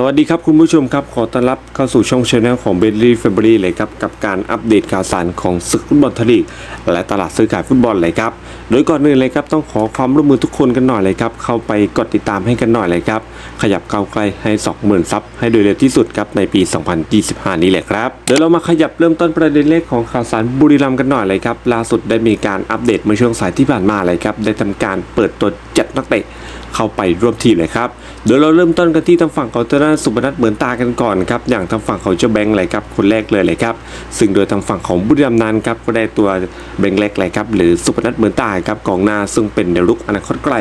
สวัสดีครับคุณผู้ชมครับ ขอต้อนรับเข้าสู่ช่องช anel ของ b e d l y Family เลยครับกับการอัปเดตข่าวสารของศึกฟุตบอลทลีกและตลาดซื้อขายฟุตบอลเลยครับโดยก่อนอื่นเลยครับต้องขอความร่วมมือทุกคนกันหน่อยเลยครับเข้าไปกดติดตามให้กันหน่อยเลยครับขยับเข้าใกล้ให้ 20,000ซับให้โดยเร็วที่สุดครับในปี 2025 นี้แหละครับเดี๋ยวเรามาขยับเริ่มต้นประเด็นเลขของข่าวสารบุรีรัมย์กันหน่อยเลยครับล่าสุดได้มีการอัปเดตเมื่อช่วงสายที่ผ่านมาเลยครับได้ทำการเปิดตัว จัดนักเตะเข้าไปร่วมทีมเลยครับเดี๋ยวเราเริ่มต้นกันที่ทางฝั่งของเจ้าหน้าสุพนัทเหมือนตากันก่อนครับ อย่างทางฝั่งของเจ้าแบงค์เลยครับ คนแรกเลยเลยครับ ซึ่งโดยทางฝั่งของบุรีรัมย์นั้นครับ ก็ได้ตัวแบงค์เล็กเลยครับ หรือสุพนัทเหมือนตาครับกองหน้าซึ่งเป็นแนวรุกอนาคตไกล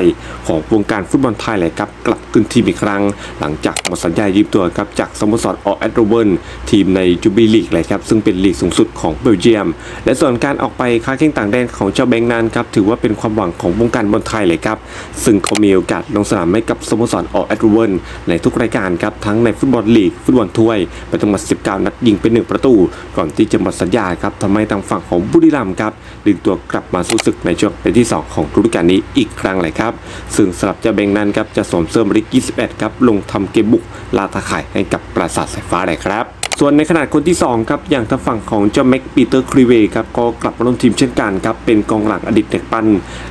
ของวงการฟุตบอลไทยเลยครับ กลับึ้นทีมอีกครั้ง หลังจากหมดสัญญายืมตัวครับจากสโมสรออแอดโรเบิร์นทีมในจูบิลีกเลยครับซึ่งเป็นลีกสูงสุดของเบลเยียม และส่วนการออกไปค้าแข่งต่างแดนของเจ้าแบงค์นั้นครับถือว่าเป็นความหวังของวงการบอลไทยเลยครับซึ่งเขามีโอกาสลงสนามให้กับสโมสรออแอดโรเบิร์นในทุกรายการครับทั้งในฟุตบอลลีกฟุตบอลถ้วยไปทั้งหมด 19 นัดยิงเป็น1ประตู ก่อนที่จะหมดสัญญาครับทำให้ทางฝั่งของบุรีรัมย์ครับดึงตัวกลับมาสู้ศึกในช่วงเป็นที่ 2 ของฤดูกาลนี้อีกครั้งเลยครับ ซึ่งสำหรับเจ้าแบงค์นั้นครับจะสวมเสื้อบริ28 ครับ ลงทำเกมบุกลาตาข่ายให้กับปราสาทสายฟ้าเลยครับ ส่วนในขนาดคนที่ 2 ครับ อย่างทางฝั่งของเจ้าแม็กปีเตอร์ครีเวย์ครับก็กลับมาร่วมทีมเช่นกันครับ เป็นกองหลังอดีตเด็กปั้น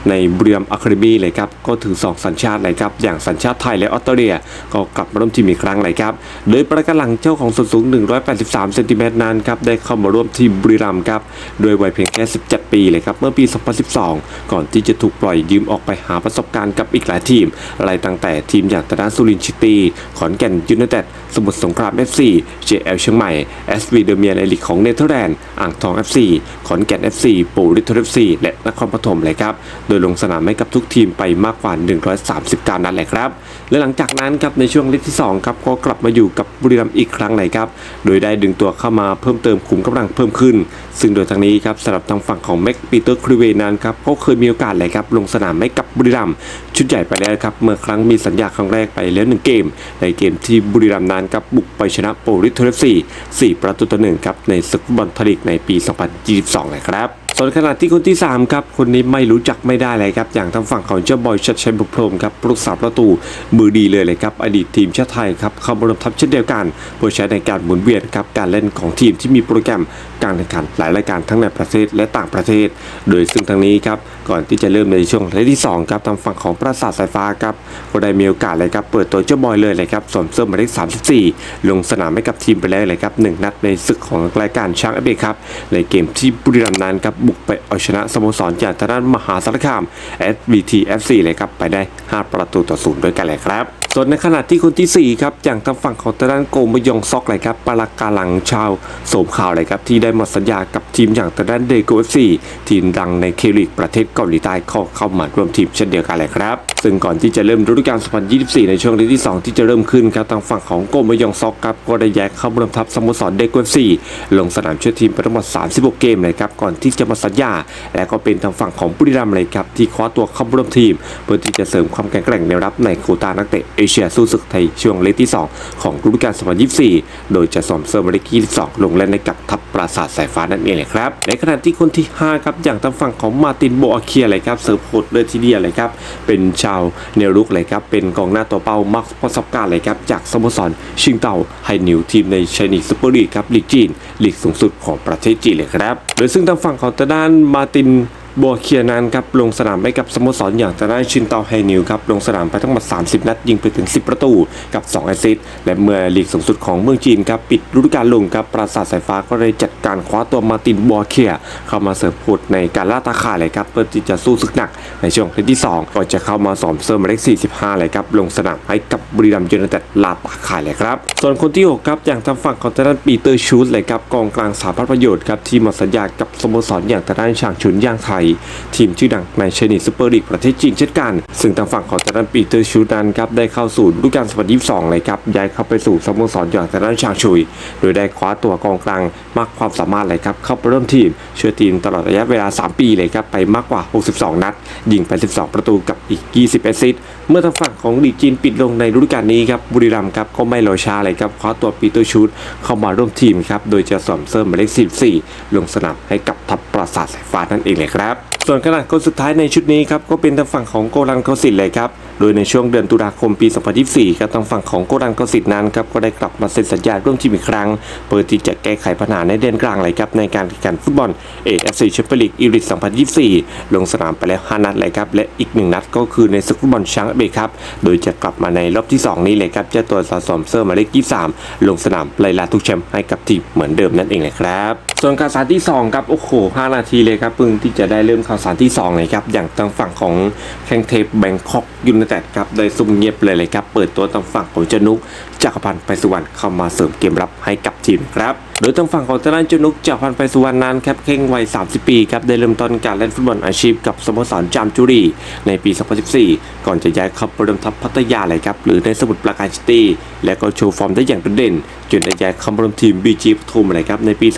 ในบรีรัมอะคาเดมีเลยครับ ก็ถือ 2 สัญชาติเลยครับ อย่างสัญชาติไทยและออสเตรเลีย ก็กลับมาร่วมทีมอีกครั้งเลยครับ โดยประกันหลังเจ้าของส่วนสูง 183เซนติเมตรนั้นครับได้เข้ามาร่วมทีมบุรีรัมย์ครับโดยวัยเพียงแค่ 17 ปีเลยครับเมื่อปี 2012 ก่อนที่จะถูกปล่อยยืมออกไปหาประสบการณ์กับอีกหลายทีม อะไรตั้งแต่ทีมอย่างตะดานสุรินทร์ชิตีขอนแก่นยูไนเต็ดสมุทรสงคราม FC JL เชียงใหม่ SV เดอเมียในลีกของเนเธอร์แลนด์อ่างทอง FC ขอนแก่น FC ปูริทเอร์ FC และนครปฐมเลยครับ โดยลงสนามให้กับทุกทีมไปมากกว่า 139นัดเลยครับ และหลังจากนั้นครับในช่วงฤดูที่2ครับก็กลับมาอยู่กับบุรีรัมย์อีกครั้งเลยครับ โดยได้ดึงตัวเข้ามาเพิ่มเติมขุมกำลังเพิ่มขึ้น ซึ่งโดยทางนี้ครับสำหรับทางฝั่งของแม็กปีเตอร์ครีเวนั้นครับเขาเคยมีโอกาสเลยครับลงสนามให้กับบุรีรัมย์ชุดใหญ่ไปแล้วครับเมื่อครั้งมีสัญญาครั้งแรกไปแล้วหนึ่งเกม ในเกมที่บุรีรัมย์นั้นครับบุกไปชนะโปริทอร์ FC 4 ประตูต่อหนึ่งครับในศึกฟุตบอลไทยลีกในปี 2022 เลยครับ ส่วนขณะที่คนที่ 3 ครับ คนนี้ไม่รู้จักไม่ได้เลยครับ อย่างทางฝั่งของเจ้าบอยชัดชัยบุพรมครับปรุกษาประตูมือดีเลยเลยครับ อดีตทีมชาติไทยครับเข้ามาร่วมทัพเช่นเดียวกันเพื่อใช้ในการหมุนเวียนครับการเล่นของทีมที่มีโปรแกรมการแข่งขันหลายรายการทั้งในประเทศและต่างประเทศ โดยซึ่งทางนี้ครับก่อนที่จะเริ่มในช่วงฤดูที่2ครับทางฝั่งของปราสาทสายฟ้าครับก็ได้มีโอกาสเลยครับเปิดตัวเจ้าบอยเลยเลยครับสวมเสื้อหมายเลข34 ลงสนามให้กับทีมไปแล้วเลยครับหนึ่งนัดในศึกของรายการช้างเอเบครับในเกมที่บุรีรัมย์นั้นครับบุกไปเอาชนะสโมสรจากทางด้านมหาสารคาม SBTFC เลยครับ ไปได้ 5 ประตูต่อศูนย์ด้วยกันเลยครับ ส่วนในขณะที่คนที่ 4 ครับ อย่างทางฝั่งของทางด้านโกมยองซอกเลยครับปารกาหลังชาวโสมข่าวเลยครับ ที่ได้หมดสัญญากับทีมอย่างทางด้านเดโกเอฟซีทีมดังในเคลิกประเทศเกาหลีใต้เข้าเข้ามาร่วมทีมเช่นเดียวกันเลยครับซึ่งก่อนที่จะเริ่มฤดูกาล 2024 ในช่วงฤดูที่ 2 ที่จะเริ่มขึ้นครับทางฝั่งของโกมยองซอกครับก็ได้แยกเข้ารวมทัพสโมสรเดกเอฟซีลงสนามช่วยทีมไปทั้งหมด 36 เกมเลยครับก่อนที่จะมาสัญญา และก็เป็นทางฝั่งของบุรีรัมย์เลยครับที่คว้าตัวเข้าร่วมทีม เพื่อที่จะเสริมความแข็งแกร่งในรับในโควตานักเตะเอเชียสู้ศึกไทยช่วงเลกที่ 2 ของฤดูกาล 2024 โดยจะสวมเสื้อหมายเลข22ลงเล่นในกับทัพปราสาทสายฟ้านั่นเองเลยครับในขณะที่คนที่5ครับอย่างทางฝั่งของมาตินโบอาเคียเลยครับเสิร์ฟโหดเลยทีเดียวเลยครับเป็นชาวเนรุกเลยครับเป็นกองหน้าตัวเป้ามักประสบการณ์เลยครับจากสโมสรชิงเต่าไฮนิวทีมในชนีซูเปอร์ลีกครับลีกจีนลีกสูงสุดของประเทศจีนเลยครับโดยซึ่งทางฝั่งของทางด้านมาร์ติน บัวเคียนันครับลงสนามให้กับสโมสรอย่างทางด้านชินเตาไฮนิวครับลงสนามไปทั้งหมด 30 นัดยิงไปถึง 10 ประตูกับ 2 แอสซิสต์และเมื่อลีกสูงสุดของเมืองจีนครับปิดฤดูกาลลงครับปราสาทสายฟ้าก็เลยจัดการคว้าตัวมาตินบัวเคีย เข้ามาเสริมผดในการล่าตาข่ายเลยครับเพื่อที่จะสู้ศึกหนักในช่วงที่ 2ก็จะเข้ามาสอมเสริมมายเลข45เลยครับลงสนามให้กับบุรีรัมย์ยูไนเต็ดลาตาข่ายเลยครับส่วนคนที่6ครับอย่างทางฝั่งของทางด้านปีเตอร์ชูดเลยครับกองกลางสาพัฒประโยชน์ครับที่มดสัญญากับสโมสรอย่างทางด้านช่างชุนย่างไทยทีมชื่อดังในเชนิซูเปอร์ลีกประเทศจีนเช่นกัน ซึ่งทางฝั่งของทางด้านปีเตอร์ชูนันครับได้เข้าสู่ฤดูกาล2022เลยครับย้ายเข้าไปสู่สโมสรอย่างทางด้านชางชุย โดยได้คว้าตัวกองกลางมากความสามารถเลยครับเข้าไปร่วมทีมช่วยทีมตลอดระยะเวลา 3 ปีเลยครับไปมากกว่า 62 นัด ยิงไป 12 ประตูกับอีก 20แอสซิสต์เมื่อทางฝั่งของลีกจีนปิดลงในฤดูกาลนี้ครับบุรีรัมย์ครับก็ไม่รอช้าเลยครับคว้าตัวปีเตอร์ชูดเข้ามาร่วมทีมครับโดยจะสวมเสื้อหมายเลข 14 ลงสนามให้กับทัพปราสาทสายฟ้านั่นเองเลยครับ ส่วนขนาดคนสุดท้ายในชุดนี้ครับก็เป็นทางฝั่งของโกลันโคสิตเลยครับ โดยในช่วงเดือนตุลาคมปี 2024ครับทางฝั่งของโกลันโคสิตนั้นครับก็ได้กลับมาเซ็นสัญญาร่วมทีมอีกครั้ง เพื่อที่จะแก้ไขปัญหาในเดือนกลางเลยครับในการแข่งขันฟุตบอล AFC Champions League อีริท2024 ลงสนามไปแล้ว 5 นัดเลยครับและอีก 1 นัดก็คือในศึกฟุตบอลช้างเบครับโดยจะกลับมาในรอบที่ 2 นี้เลยครับจะตัวสะสมเซอร์มาเลข23 ลงสนามไล่ล่าทุกแชมป์ให้กับทีมเหมือนเดิมนั่นเองเลยครับส่วนข่าวสารที่2ครับโอ้โห5นาทีเลยครับเพิ่งที่จะได้เริ่มข่าวสารที่2เลยครับอย่างทางฝั่งของแข้งเทปแบงคอกยูไนเต็ดครับได้ซุ่มเงียบเลยเลยครับเปิดตัวทางฝั่งของเจนุกจักรพันธ์ไปสุวรรณเข้ามาเสริมเกมรับให้กับทีมครับโดยทางฝั่งของทางด้านเจนุกจักพันไปสุวรรณนั้นครับเข่งวัย 30 ปีครับได้เริ่มต้นการเล่นฟุตบอลอาชีพกับสโมสรจามจุรีในปี 2014 ก่อนจะย้ายเข้าไปร่วมทัพพัทยาเลยครับหรือในสมุทรปราการซิตี้และก็โชว์ฟอร์มได้อย่างโดดเด่นจนได้ย้ายเข้ามาร่วมทีมบีจีปทุมเลยครับในปี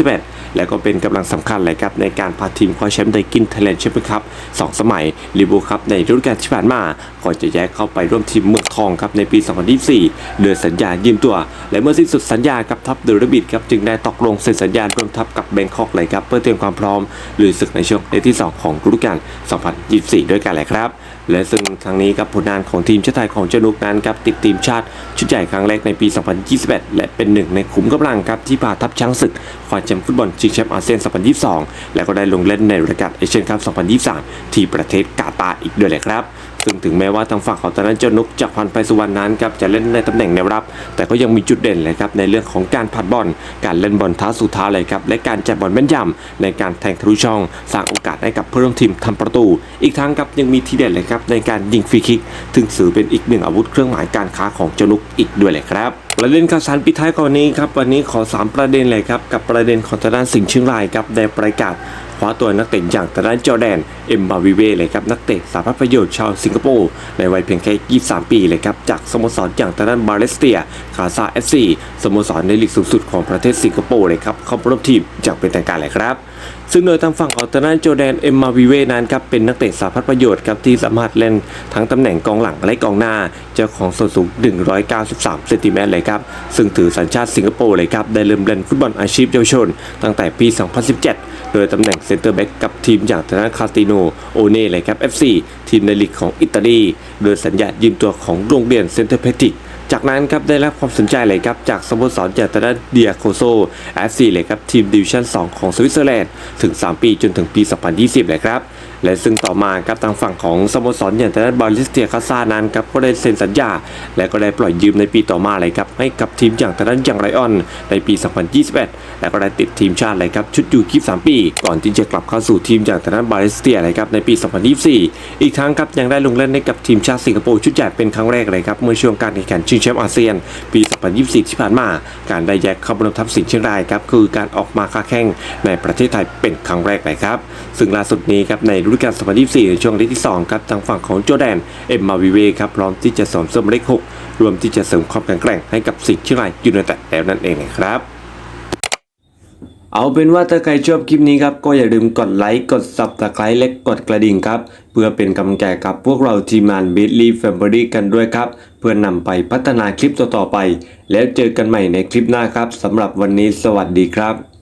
2021 และก็เป็นกำลังสำคัญเลยครับในการพาทีมคว้าแชมป์ไดกินไทยแลนด์แชมเปี้ยนคัพสองสมัยลิบูคัพในฤดูกาลที่ผ่านมาก่อนจะย้ายเข้าไปร่วมทีมเมืองทองครับในปี 2024เดือนสัญญายืมตัว และเมื่อสิ้นสุดสัญญากับทัพเดอะรบิดครับจึงได้ตกลงเซ็นสัญญาร่วมทัพกับแบงคอกเลยครับเพื่อเตรียมความพร้อมลุยศึกในช่วงเลที่ 2 ของฤดูกาล 2024 ด้วยกันแหละครับ และซึ่งทางนี้ครับผลงานของทีมชาติไทยของเจ้านุกนั้นครับติดทีมชาติชุดใหญ่ครั้งแรกในปี 2021 และเป็นหนึ่งในขุมกำลังครับที่พาทัพช้างศึกคว้าแชมป์ฟุตบอลชิงแชมป์อาเซียน 2022 และก็ได้ลงเล่นในรายการเอเชียนคัพ 2023 ที่ประเทศกาตาร์อีกด้วยเลยครับ ซึ่งถึงแม้ว่าทางฝั่งของตอนนั้นเจ้านุกจากพันไปสุวรรณนั้นครับจะเล่นในตำแหน่งแนวรับ แต่ก็ยังมีจุดเด่นเลยครับในเรื่องของการผัดบอล การเล่นบอลท้าสู่ท้าเลยครับและการจับบอลแม่นยำในการแทงทะลุช่อง สร้างโอกาสให้กับเพื่อนร่วมทีมทำประตู อีกทั้งครับยังมีทีเด็ดเลยครับในการยิงฟรีคิกถึงถือเป็นอีกหนึ่งอาวุธเครื่องหมายการค้าของเจ้านุกอีกด้วยเลยครับประเด็นข่าวสารปิดท้ายก่อนนี้ครับวันนี้ขอ 3 ประเด็นเลยครับกับประเด็นของทางด้านสิงห์เชียงรายครับได้ประกาศ ว้าตัวนักเตะอย่างตาด้านจอแดน เอ็มบาวิเวเลยครับนักเตะสาภาพประโยชน์ชาวสิงคโปร์ในวัยเพียงแค่ 23 ปีเลยครับจากสโมสรอย่างตาด้านบาเลสเตียคาซาเอฟซีสโมสรในลีกสูงสุดของประเทศสิงคโปร์เลยครับเข้าร่วมทีมอย่างเป็นทางการเลยครับ ซึ่งโดยทางฝั่งของทางด้านโจแดนเอ็มมาวิเวนั้นครับเป็นนักเตะสาพัดประโยชน์ครับที่สามารถเล่นทั้งตำแหน่งกองหลังและกองหน้า เจ้าของส่วนสูง 193 เซนติเมตรเลยครับ ซึ่งถือสัญชาติสิงคโปร์เลยครับ ได้เริ่มเล่นฟุตบอลอาชีพเยาวชน ตั้งแต่ปี 2017 โดยตำแหน่งเซนเตอร์แบ็กกับทีมอย่างทางด้านคาติโนโอเน่เลยครับ FC ทีมในลีกของอิตาลี โดยสัญญายืมตัวของโรงเรียนเซนเตอร์เพติก จากนั้นครับได้รับความสนใจเลยครับจากสโมสรจากทางด้านเดียโคโซ FC เลยครับทีมดิวิชั่น 2 ของสวิตเซอร์แลนด์ถึง 3 ปีจนถึงปี 2020 เลยครับ และซึ่งต่อมาครับทางฝั่งของสโมสรอย่างทางด้านบาลิสเตียคาซานั้นครับก็ได้เซ็นสัญญา และก็ได้ปล่อยยืมในปีต่อมาเลยครับให้กับทีมอย่างทางด้านยังไรออน ในปี 2021 และก็ได้ติดทีมชาติเลยครับชุดอยู่23 ปี ก่อนที่จะกลับเข้าสู่ทีมอย่างทางด้านบาลิสเตียเลยครับในปี 2024 อีกทั้งครับยังได้ลงเล่นให้กับทีมชาติสิงคโปร์ชุดใหญ่เป็นครั้งแรกเลยครับเมื่อช่วงการแข่งขันชิงแชมป์อาเซียน ปี 2024 ที่ผ่านมา การได้แยกเข้าร่วมทัพสิงห์เชียงรายครับคือการออกมาค้าแข่งในประเทศไทยเป็นครั้งแรกเลยครับซึ่งล่าสุดนี้ครับในฤดูกาล2024 ในช่วงฤดูที่ 2 ครับ ทางฝั่งของโจแดน เอ็มมาวิเวครับ พร้อมที่จะสวมเสื้อหมเลข 6 รวมที่จะเสริมความแข็งแกร่งให้กับสิงห์เชียงรายยูไนเต็ดแล้วนั่นเองนะครับเอาเป็นว่าถ้าใครชอบคลิปนี้ครับ ก็อย่าลืมกดไลค์กด subscribe และกดกระดิ่งครับ เพื่อเป็นกำลังใจกับพวกเราทีมงาน b i t l y Family กันด้วยครับ เพื่อนำไปพัฒนาคลิปต่อๆไป แล้วเจอกันใหม่ในคลิปหน้าครับสำหรับวันนี้สวัสดีครับ